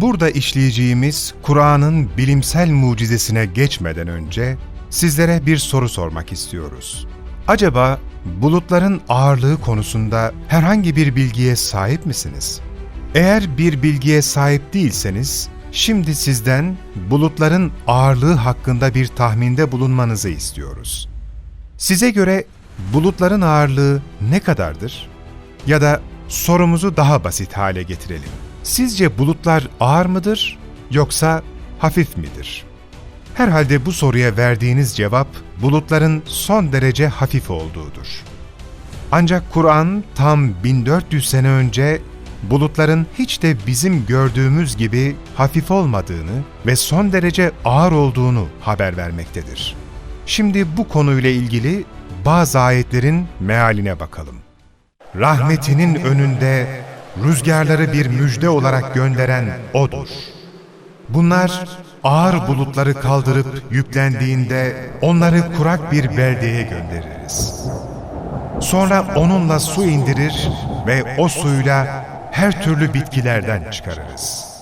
burada işleyeceğimiz Kur'an'ın bilimsel mucizesine geçmeden önce sizlere bir soru sormak istiyoruz. Acaba bulutların ağırlığı konusunda herhangi bir bilgiye sahip misiniz? Eğer bir bilgiye sahip değilseniz, şimdi sizden bulutların ağırlığı hakkında bir tahminde bulunmanızı istiyoruz. Size göre bulutların ağırlığı ne kadardır? Ya da sorumuzu daha basit hale getirelim. Sizce bulutlar ağır mıdır yoksa hafif midir? Herhalde bu soruya verdiğiniz cevap bulutların son derece hafif olduğudur. Ancak Kur'an tam 1400 sene önce bulutların hiç de bizim gördüğümüz gibi hafif olmadığını ve son derece ağır olduğunu haber vermektedir. Şimdi bu konuyla ilgili bazı ayetlerin mealine bakalım. Rahmetinin önünde rüzgarları bir müjde olarak gönderen O'dur. Bunlar ağır bulutları kaldırıp yüklendiğinde onları kurak bir beldeye göndeririz. Sonra onunla su indirir ve o suyla her türlü bitkilerden çıkarırız.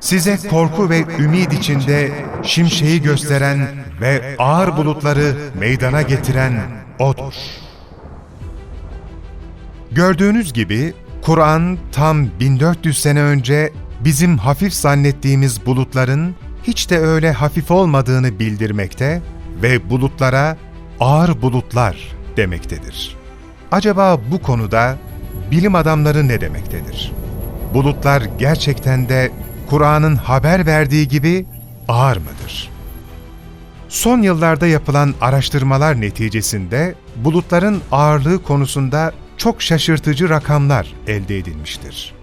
Size korku ve ümid içinde şimşeği gösteren ve ağır bulutları meydana getiren O'dur. Gördüğünüz gibi Kur'an tam 1400 sene önce bizim hafif zannettiğimiz bulutların hiç de öyle hafif olmadığını bildirmekte ve bulutlara ağır bulutlar demektedir. Acaba bu konuda bilim adamları ne demektedir? Bulutlar gerçekten de Kur'an'ın haber verdiği gibi ağır mıdır? Son yıllarda yapılan araştırmalar neticesinde bulutların ağırlığı konusunda çok şaşırtıcı rakamlar elde edilmiştir.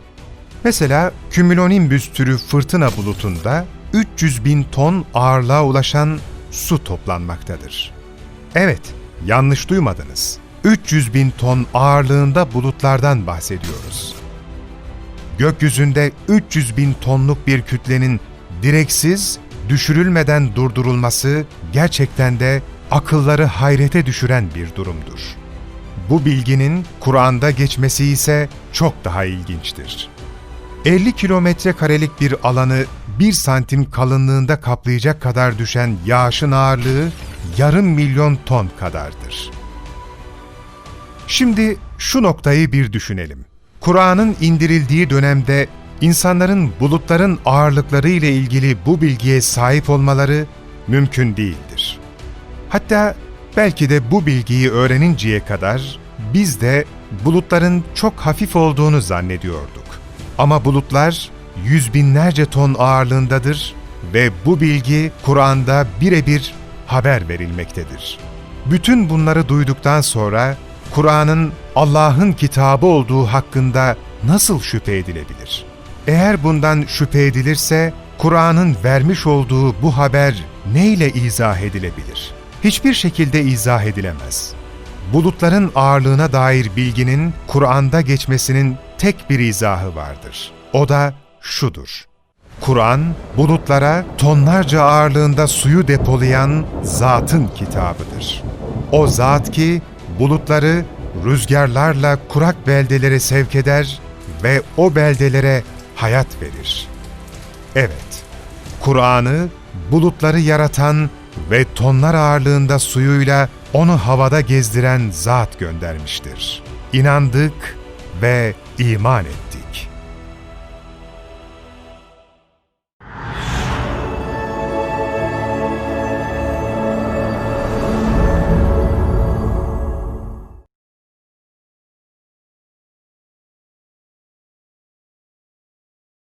Mesela kümülonimbüs türü fırtına bulutunda 300 bin ton ağırlığa ulaşan su toplanmaktadır. Evet, yanlış duymadınız. 300 bin ton ağırlığında bulutlardan bahsediyoruz. Gökyüzünde 300 bin tonluk bir kütlenin direksiz, düşürülmeden durdurulması gerçekten de akılları hayrete düşüren bir durumdur. Bu bilginin Kur'an'da geçmesi ise çok daha ilginçtir. 50 kilometre karelik bir alanı 1 santim kalınlığında kaplayacak kadar düşen yağışın ağırlığı yarım milyon ton kadardır. Şimdi şu noktayı bir düşünelim. Kur'an'ın indirildiği dönemde insanların bulutların ağırlıkları ile ilgili bu bilgiye sahip olmaları mümkün değildir. Hatta belki de bu bilgiyi öğreninceye kadar biz de bulutların çok hafif olduğunu zannediyorduk. Ama bulutlar yüz binlerce ton ağırlığındadır ve bu bilgi Kur'an'da birebir haber verilmektedir. Bütün bunları duyduktan sonra Kur'an'ın Allah'ın kitabı olduğu hakkında nasıl şüphe edilebilir? Eğer bundan şüphe edilirse Kur'an'ın vermiş olduğu bu haber neyle izah edilebilir? Hiçbir şekilde izah edilemez. Bulutların ağırlığına dair bilginin Kur'an'da geçmesinin tek bir izahı vardır. O da şudur. Kur'an, bulutlara tonlarca ağırlığında suyu depolayan zatın kitabıdır. O zat ki bulutları rüzgarlarla kurak beldelere sevk eder ve o beldelere hayat verir. Evet, Kur'an'ı bulutları yaratan ve tonlar ağırlığında suyuyla onu havada gezdiren zat göndermiştir. İnandık ve iman ettik.